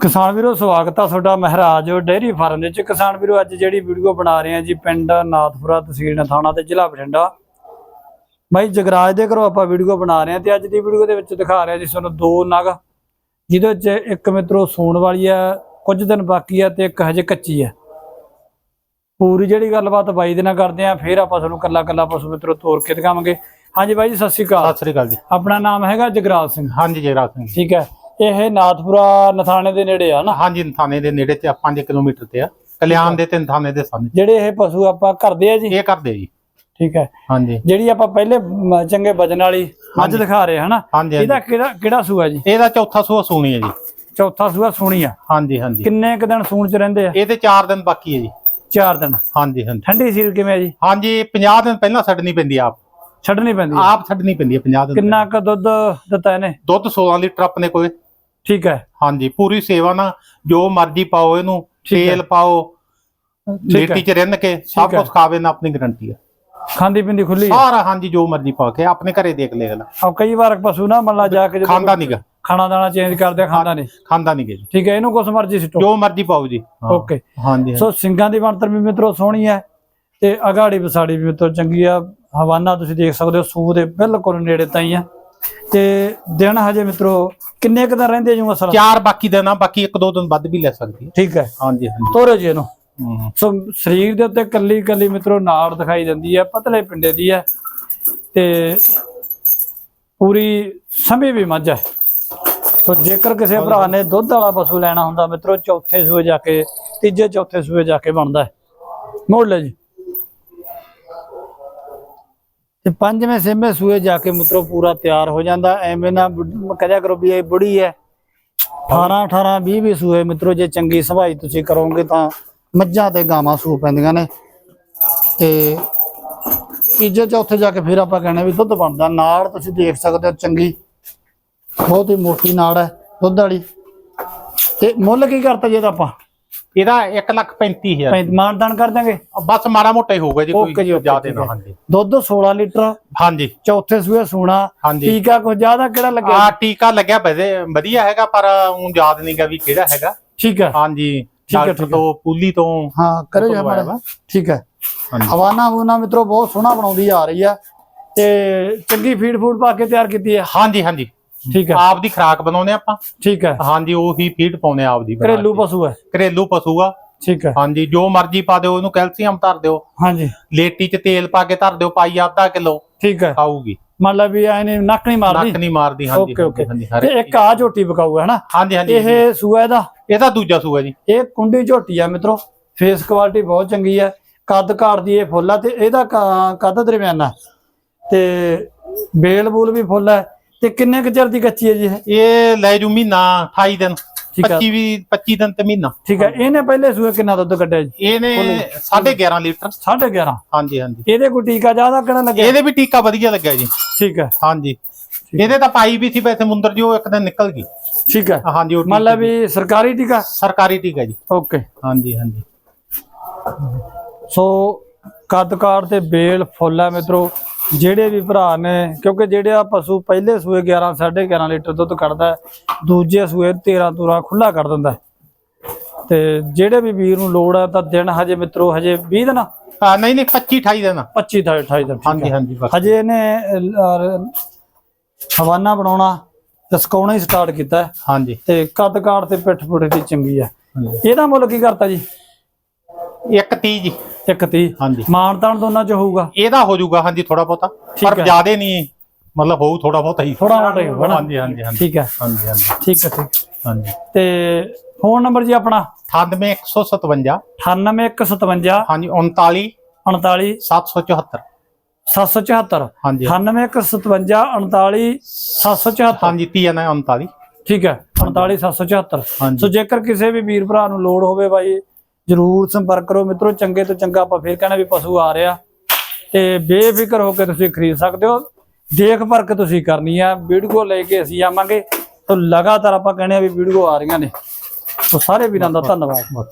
ਕਿਸਾਨ ਵੀਰੋ ਸਵਾਗਤ ਆ ਤੁਹਾਡਾ ਮਹਾਰਾਜ ਡੇਅਰੀ ਫਾਰਮ ਦੇ ਵਿੱਚ। ਕਿਸਾਨ ਵੀਰੋ ਅੱਜ ਜਿਹੜੀ ਵੀਡੀਓ ਬਣਾ ਰਹੇ ਆ ਜੀ ਪਿੰਡ ਨਾਥਪੁਰਾ ਤਹਿਸੀਲ ਨਥਾਣਾ ਤੇ ਜ਼ਿਲ੍ਹਾ ਬਠਿੰਡਾ। ਬਾਈ ਜਗਰਾਜ ਦੇ ਘਰੋਂ ਆਪਾਂ ਵੀਡੀਓ ਬਣਾ ਰਹੇ ਆ ਤੇ ਅੱਜ ਦੀ ਵੀਡੀਓ ਦੇ ਵਿੱਚ ਦਿਖਾ ਰਿਹਾ ਜੀ ਤੁਹਾਨੂੰ ਦੋ ਨਗ ਜਿਹਦੇ ਵਿੱਚ ਇੱਕ ਮਿੱਤਰੋ ਸੂਣ ਵਾਲੀ ਆ ਕੁਝ ਦਿਨ ਬਾਕੀ ਆ ਤੇ ਇੱਕ ਹਜੇ ਕੱਚੀ ਆ ਪੂਰੀ ਜਿਹੜੀ ਗੱਲਬਾਤ ਬਾਈ ਦੇ ਨਾਲ ਕਰਦੇ ਆ ਫਿਰ ਆਪਾਂ ਤੁਹਾਨੂੰ ਕੱਲਾ ਕੱਲਾ ਪਸ਼ੂ ਮਿੱਤਰੋ ਤੋਰ ਕੇ ਦਿਖਾਵਾਂਗੇ। ਹਾਂਜੀ ਬਾਈ ਜੀ ਸਤਿ ਸ਼੍ਰੀ ਅਕਾਲ। ਸਤਿ ਸ੍ਰੀ ਅਕਾਲ ਜੀ। ਆਪਣਾ ਨਾਮ ਹੈਗਾ ਜਗਰਾਜ ਸਿੰਘ। ਹਾਂਜੀ ਜਗਰਾਜ ਸਿੰਘ। ਠੀਕ ਹੈ। ਇਹ ਨਾਥਪੁਰਾ ਨਥਾਣੇ ਦੇ ਨੇੜੇ ਆ ਨਾ? ਹਾਂਜੀ ਥਾਣੇ ਦੇ ਨੇੜੇ ਤੇ 5 ਕਿਲੋਮੀਟਰ ਤੇ ਆ। ਕਲਿਆਣ ਦੇ ਤਿੰਨ ਥਾਣੇ ਦੇ ਸਾਹਮਣੇ। ਜਿਹੜੇ ਇਹ ਪਸ਼ੂ ਆਪਾਂ ਕਰਦੇ ਆ ਜੀ? ਇਹ ਕਰਦੇ ਜੀ। ਠੀਕ ਹੈ। ਹਾਂਜੀ। ਜਿਹੜੀ ਆਪਾਂ ਪਹਿਲੇ ਚੰਗੇ ਵਜਨ ਵਾਲੀ ਮੱਝ। ਦਿਖਾ ਰਹੇ ਹਨਾ? ਇਹਦਾ। ਕਿਹੜਾ ਕਿਹੜਾ ਸੂਆ ਜੀ? ਇਹਦਾ ਚੌਥਾ ਸੂਆ ਸੂਣੀ ਹੈ ਜੀ। ਚੌਥਾ ਸੂਆ ਸੋਹਣੀ ਆ। ਹਾਂਜੀ ਹਾਂਜੀ। ਕਿੰਨੇ ਕ ਦਿਨ ਸੂਣ ਚ ਰਹਿੰਦੇ ਆ? ਇਹ ਤੇ 4 ਦਿਨ ਬਾਕੀ ਹੈ ਜੀ। 4 ਦਿਨ। ਹਾਂਜੀ ਹਾਂਜੀ। ਠੰਡੀ ਸੀਲ ਕਿਵੇਂ ਆ ਜੀ? ਹਾਂਜੀ 50 ਦਿਨ ਪਹਿਲਾਂ ਛੱਡਣੀ ਪੈਂਦੀ ਆਪ। ਛੱਡਣੀ ਪੈਂਦੀ ਆਪ ਛੱਡਣੀ ਪੈਂਦੀ ਹੈ 50 ਦਿਨ ਕਿੰਨਾ ਕ ਦੁੱਧ ਦਿੱਤਾ ਇਹਨੇ। ਦੁੱਧ 16 ਲੀਟਰ ਆਪਣੇ ਕੋਲੇ। ਠੀਕ ਹੈ। ਹਾਂਜੀ ਪੂਰੀ ਸੇਵਾ ਨਾਲ ਜੋ ਮਰਜ਼ੀ ਪਾਓ ਇਹਨੂੰ ਹੈ। ਤੇਲ ਪਾਓ ਹੈ। ਲੇਟੀ ਚ ਰਿੰਨ ਕੇ ਸਭ ਹੈ। ਕੁਝ ਖਾਵੇ ਨਾ ਆਪਣੀ ਗਰੰਟੀ ਆ ਖਾਂਦੀ ਪਿੰਦੀ ਖੁੱਲੀ ਸਾਰਾ ਹਾਂਜੀ ਜੋ ਮਰਜ਼ੀ ਪਾ ਕੇ ਆਪਣੇ ਘਰੇ ਦੇਖ ਲੇਗਾ ਆ ਕਈ ਵਾਰ ਪਸ਼ੂ ਨਾ ਮੰਨ ਲਾ ਜਾ ਕੇ ਖਾਂਦਾ ਨਹੀਂਗਾ ਖਾਣਾ ਦਾਣਾ ਚੇਂਜ ਕਰਦੇ ਖਾਂਦਾ ਨਹੀਂ ਖਾਂਦਾ ਨਹੀਂ ਜੀ। ਠੀਕ ਹੈ ਇਹਨੂੰ ਕੁਛ ਮਰਜ਼ੀ ਸਿੱਟੋ। ਜੋ ਮਰਜ਼ੀ ਪਾਓ ਜੀ। ਹਾਂ। ਓਕੇ ਹਾਂਜੀ ਸੋ ਸਿੰਘਾਂ ਦੀ ਬਣਤਰ ਵੀ ਮਿੱਤਰੋ ਸੋਹਣੀ ਹੈ ਤੇ ਅਗਾੜੀ ਵਿਸਾੜੀ ਵੀ ਮਿੱਤਰੋ ਚੰਗੀ ਆ। ਹਵਾਨਾ ਤੁਸੀਂ ਦੇਖ ਸਕਦੇ ਹੋ ਸੂ ਦੇ ਬਿਲਕੁਲ ਨੇੜੇ ਆ। ਤੇ ਦਿਨ ਹਜੇ ਮਿੱਤਰੋ ਕਿੰਨੇ ਕੁ ਦਿਨ ਰਹਿੰਦੇ ਜੂ ਅਸਲ? ਚਾਰ ਬਾਕੀ ਦੇਣਾ ਬਾਕੀ ਇੱਕ ਦੋ ਦਿਨ ਵੱਧ ਵੀ ਲੈ ਸਕਦੀ ਹੈ ਠੀਕ ਹੈ। ਹਾਂਜੀ ਹਾਂਜੀ। ਤੋਰੋ ਜੀ ਇਹਨੂੰ। ਸੋ ਸਰੀਰ ਦੇ ਉੱਤੇ ਕੱਲੀ ਕੱਲੀ ਮਿੱਤਰੋ ਨਾੜ ਦਿਖਾਈ ਦਿੰਦੀ ਹੈ ਪਤਲੇ ਪਿੰਡੇ ਦੀ ਹੈ ਤੇ ਪੂਰੀ ਸਮੇਂ ਵੀ ਮੱਝ ਹੈ। ਸੋ ਜੇਕਰ ਕਿਸੇ ਭਰਾ ਨੇ ਦੁੱਧ ਵਾਲਾ ਪਸ਼ੂ ਲੈਣਾ ਹੁੰਦਾ ਮਿੱਤਰੋ ਚੌਥੇ ਸੂਏ ਜਾ ਕੇ ਤੀਜੇ ਚੌਥੇ ਸੂਏ ਜਾ ਕੇ ਬਣਦਾ ਹੈ। ਮੋੜ ਲੈ ਜੀ। ਤੇ ਪੰਜਵੇਂ ਛੇਵੇਂ ਸੂਏ ਜਾ ਕੇ ਮਿੱਤਰੋ ਪੂਰਾ ਤਿਆਰ ਹੋ ਜਾਂਦਾ। ਐਵੇਂ ਨਾ ਬੁੱਢ- ਕਰਿਆ ਕਰੋ ਵੀ ਇਹ ਬੁੜੀ ਹੈ। 18 18 20 20 ਸੂਏ ਮਿੱਤਰੋ ਜੇ ਚੰਗੀ ਸਭਾਈ ਤੁਸੀਂ ਕਰੋਗੇ ਤਾਂ ਮੱਝਾਂ ਤੇ ਗਾਵਾਂ ਸੂ ਪੈਂਦੀਆਂ ਨੇ। ਤੇ ਤੀਜੇ, ਚੌਥੇ ਜਾ ਕੇ ਫਿਰ ਆਪਾਂ ਕਹਿੰਦੇ ਵੀ ਦੁੱਧ ਬਣਦਾ। ਨਾੜ ਤੁਸੀਂ ਦੇਖ ਸਕਦੇ ਹੋ ਚੰਗੀ, ਬਹੁਤ ਹੀ ਮੋਟੀ ਨਾੜ ਹੈ ਦੁੱਧ ਵਾਲੀ। ਤੇ ਮੁੱਲ ਕੀ ਕਰਤਾ ਜੇ ਤਾਂ ਆਪਾਂ? ਇਹਦਾ 1 ਲੱਖ 35000 ਪੈਂ- ਮਾਨਦਾਨ ਕਰ ਦਾਂਗੇ ਬਸ ਮਾੜਾ ਮੋਟਾ ਹੀ ਹੋਊਗਾ ਜੀ ਕੋਈ ਜ਼ਿਆਦਾ ਨਾ। ਹਾਂਜੀ। ਦੁੱਧ 16 ਲੀਟਰ ਹਾਂਜੀ। ਚੌਥੇ ਸੂਏ ਸੋਣਾ ਟੀਕਾ ਕੁਝ ਜ਼ਿਆਦਾ ਕਿਹੜਾ ਲੱਗਿਆ? ਆ ਟੀਕਾ ਲੱਗਿਆ ਵਧੀਆ ਹੈਗਾ ਪਰ ਉਹ ਯਾਦ ਨਹੀਂਗਾ ਵੀ ਕਿਹੜਾ ਹੈਗਾ। ਠੀਕ ਹੈ। ਹਾਂਜੀ ਡਾਕਟਰ ਠੀਕ ਹੈ। ਤੋਂ ਪੁੱਲੀ ਤੋਂ ਹਾਂ ਕਰੋ ਜੀ ਮੰਗਵਾਇਆ ਹਮਾਰਾ ਠੀਕ ਹੈ। ਹਾਂਜੀ। ਹਵਾਨਾ ਹੂਨਾ ਮਿੱਤਰੋ ਬਹੁਤ ਸੋਹਣਾ ਬਣਾਉਂਦੀ ਆ ਰਹੀ ਆ। ਤੇ ਚੰਗੀ ਫੀਡ ਫੂਡ ਪਾ ਕੇ ਤਿਆਰ ਕੀਤੀ ਹੈ ਹਾਂਜੀ ਹਾਂਜੀ। ਠੀਕ ਹੈ। ਆਪ ਦੀ ਖਰਾਕ ਬਣਾਉਨੇ ਆਪਾਂ। ਠੀਕ ਹੈ। ਹਾਂਜੀ ਉਹੀ ਫੀਡ ਪਾਉਨੇ ਆਪ ਦੀ ਘਰੇਲੂ। ਪਸ਼ੂ ਹੈ। ਘਰੇਲੂ ਪਸ਼ੂ ਆ। ਠੀਕ ਹੈ। ਹਾਂਜੀ ਜੋ ਮਰਜ਼ੀ ਪਾ ਦਿਓ ਉਹਨੂੰ ਕੈਲਸ਼ੀਅਮ ਧਰ ਦਿਓ। ਹਾਂਜੀ। ਲੇਟੀ ਚ ਤੇਲ ਪਾ ਕੇ ਧਰ ਦਿਓ ਪਾਈ ਅੱਧਾ ਕਿਲੋ। ਠੀਕ ਹੈ। ਖਾਊਗੀ ਮੰਨ ਲਾ ਵੀ ਐ ਨਹੀਂ ਨੱਕ ਨਹੀਂ ਮਾਰਦੀ। ਨੱਕ ਨਹੀਂ ਮਾਰਦੀ ਹਾਂਜੀ ਓਕੇ ਓਕੇ। ਹਾਂਜੀ ਹਰ ਤੇ ਇੱਕ ਆ ਝੋਟੀ ਬਕਾਊ ਹੈ ਹਨਾ? ਹਾਂਜੀ ਹਾਂਜੀ ਇਹ ਸੂਆ ਦਾ ਇਹਦਾ ਦੂਜਾ ਸੂਆ ਜੀ। ਇਹ ਕੁੰਡੀ ਝੋਟੀ ਆ ਮਿੱਤਰੋ। ਫੇਸ ਕੁਆਲਿਟੀ ਬਹੁਤ ਚੰਗੀ ਹੈ। ਕੱਦ ਕਾੜ ਦੀ ਇਹ ਫੁੱਲ ਆ ਤੇ ਇਹਦਾ ਕੱਦ ਦਰਮਿਆਨਾ। ਤੇ ਬੇਲ ਬੂਲ ਵੀ ਫੁੱਲ ਹੈ। ਤੇ ਕਿੰਨੇ ਕੁ ਚਿਰ ਦੀ ਕੱਚੀ ਹੈ ਜੀ ਇਹ? ਇਹ ਲੈ ਜੂ ਮਹੀਨਾ 28 ਦਿਨ। ਠੀਕ ਆ। 25 ਵੀ 25 ਦਿਨ ਤੇ ਮਹੀਨਾ। ਠੀਕ ਹੈ ਇਹਨੇ ਪਹਿਲੇ ਸੂਏ ਕਿੰਨਾ ਦੁੱਧ ਕੱਢਿਆ ਜੀ? ਇਹਨੇ 11.5 ਲੀਟਰ। 11.5 ਹਾਂਜੀ ਹਾਂਜੀ। ਇਹਦੇ ਕੋਈ ਟੀਕਾ ਜ਼ਿਆਦਾ ਕਿਹੜਾ ਲੱਗਿਆ? ਇਹਦੇ ਵੀ ਟੀਕਾ ਵਧੀਆ ਲੱਗਿਆ ਜੀ। ਠੀਕ ਹੈ ਹਾਂਜੀ। ਇਹਦੇ ਤਾਂ ਪਾਈ ਵੀ ਸੀ ਵੈਸੇ ਮੁੰਦਰ ਜੀ ਉਹ ਇੱਕ ਦਿਨ ਨਿਕਲ ਗਈ। ਠੀਕ ਹੈ ਹਾਂਜੀ ਉਹ ਮੰਨ ਲਾ ਵੀ ਸਰਕਾਰੀ ਟੀਕਾ? ਸਰਕਾਰੀ ਟੀਕਾ ਜੀ। ਓਕੇ। ਹਾਂਜੀ ਹਾਂਜੀ। ਸੋ ਕੱਦ ਕਾੜ ਤੇ ਬੇਲ ਫੁੱਲ ਹੈ ਮਿੱਤਰੋ। ਜਿਹੜੇ ਵੀ ਭਰਾ ਨੇ ਕਿਉਂਕਿ ਜਿਹੜੇ ਆ ਪਸ਼ੂ ਪਹਿਲੇ ਸੂਏ 11 11.5 ਲੀਟਰ ਦੁੱਧ ਕੱਢਦਾ ਦੂਜੇ ਸੂਏ 13 ਤੂਰਾ ਖੁੱਲਾ ਕਰ ਦਿੰਦਾ। ਤੇ ਜਿਹੜੇ ਵੀ ਵੀਰ ਨੂੰ ਲੋੜ ਹੈ ਤਾਂ ਦਿਨ ਹਜੇ ਮਿੱਤਰੋ ਹਜੇ 20 ਦਿਨ? ਹਾਂ ਨਹੀਂ ਨਹੀਂ 25 28 ਦਿਨ। 25 ਦਾ 28 ਦਿਨ ਹਾਂਜੀ। ਹਾਂਜੀ ਹਜੇ ਇਹਨੇ ਹਵਾਨਾ ਬਣਾਉਣਾ ਰਸਕਾਉਣਾ ਹੀ ਸਟਾਰਟ ਕੀਤਾ ਹਾਂਜੀ। ਤੇ ਕੱਦ ਕਾੜ ਤੇ ਪਿੱਠ ਪੁੜੇ ਦੀ ਚੰਗੀ ਹਾਂਜੀ। ਇਹਦਾ ਮੁੱਲ ਕੀ ਕਰਤਾ ਜੀ? ਇੱਕ 30 ਜੀ। ਇੱਕ 30 ਹਾਂਜੀ। ਮਾਨ ਤਾਨ ਦੋਨਾਂ ਚ ਹੋਊਗਾ। ਇਹਦਾ ਹੋ ਜਾਊਗਾ ਹਾਂਜੀ ਥੋੜਾ ਬਹੁਤਾ। ਠੀਕ ਪਰ ਹੈ। ਜ਼ਿਆਦੇ ਨਹੀਂ ਮਤਲਬ ਹੋਊ ਥੋੜਾ ਬਹੁਤਾ ਹੀ। ਥੋੜਾ ਮੋਟਾ ਹੀ ਹੋਊਗਾ ਨਾ। ਹਾਂਜੀ ਹਾਂਜੀ ਹਾਂਜੀ। ਠੀਕ ਹੈ। ਹਾਂਜੀ ਹਾਂਜੀ। ਠੀਕ ਹੈ ਠੀਕ ਹਾਂਜੀ। ਤੇ ਫੋਨ ਨੰਬਰ ਜੀ ਆਪਣਾ? 98157 98157 ਹਾਂਜੀ 39 39 774 774 ਹਾਂਜੀ। 98157 39 774 ਹਾਂਜੀ 39 39 ਠੀਕ ਹੈ। 39 774 ਹਾਂਜੀ। ਸੋ ਜੇਕਰ ਕਿਸੇ ਵੀ ਵੀਰ ਭਰਾ ਨੂੰ ਲੋੜ ਹੋਵੇ ਬਾਈ ਜਰੂਰ ਸੰਪਰਕ ਕਰੋ ਮਿੱਤਰੋ ਚੰਗੇ ਤੋਂ ਚੰਗਾ ਆਪਾਂ ਫੇਰ ਕਹਿੰਦੇ ਵੀ ਪਸ਼ੂ ਆ ਰਿਹਾ। ਤੇ ਬੇਫਿਕਰ ਹੋ ਕੇ ਤੁਸੀਂ ਖਰੀਦ ਸਕਦੇ ਹੋ। ਦੇਖ ਪਰਖ ਤੁਸੀਂ ਕਰਨੀ ਆ। ਵੀਡੀਓ ਲੈ ਕੇ ਅਸੀਂ ਆਵਾਂਗੇ। ਤਾਂ ਲਗਾਤਾਰ ਆਪਾਂ ਕਹਿੰਦੇ ਆ ਵੀ ਵੀਡੀਓ ਆ ਰਹੀਆਂ ਨੇ। ਸੋ ਸਾਰੇ ਵੀਰਾਂ ਦਾ ਧੰਨਵਾਦ।